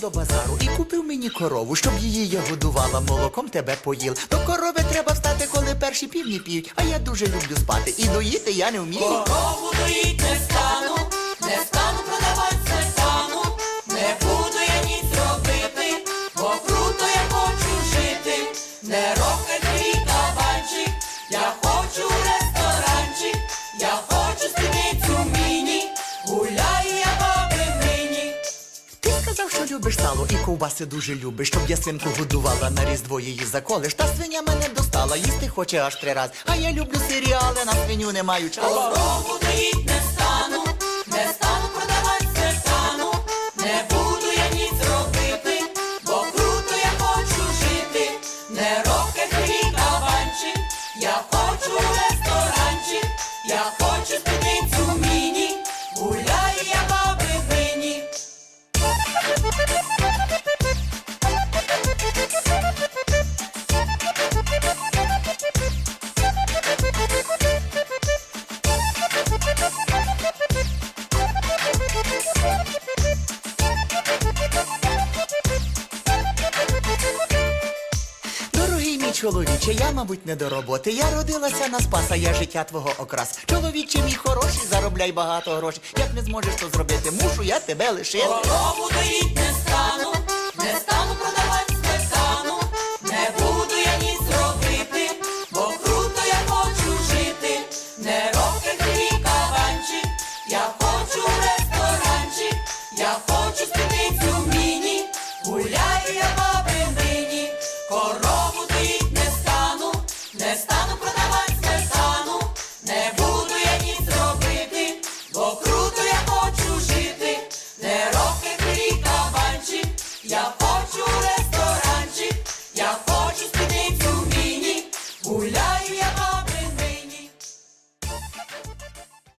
до базару і купив мені корову, щоб її я годувала, молоком тебе поїл. До корови треба встати, коли перші півні п'ють, а я дуже люблю спати. І доїти я не вмію. Корову доїть не стану, не стану продавати сметану, не буду я ніч робити, бо круто я хочу жити, не любиш сало і ковбаси дуже любиш, щоб я свинку годувала на різдво її заколиш. Та свиня мене достала, їсти хоче аж три раз. А я люблю серіали, на свиню не маю часу. Корову доїть не стану, не стану продавати сметану, не буду я ніц робити, бо круто я хочу жити, не рокать мій кабанчик, я хочу Мій чоловіче, я, мабуть, не до роботи. Я родилася на спаса, я життя твого окрас. Чоловіче мій хороший, заробляй багато грошей. Як не зможеш то зробити, мушу я тебе лишити. Корову доїть не стану, не стану продавати сметану, не буду я ніц робити, бо круто я хочу жити, не рокать мій я хочу ресторанчик, я хочу спідницю міні, гуляю я баби нині,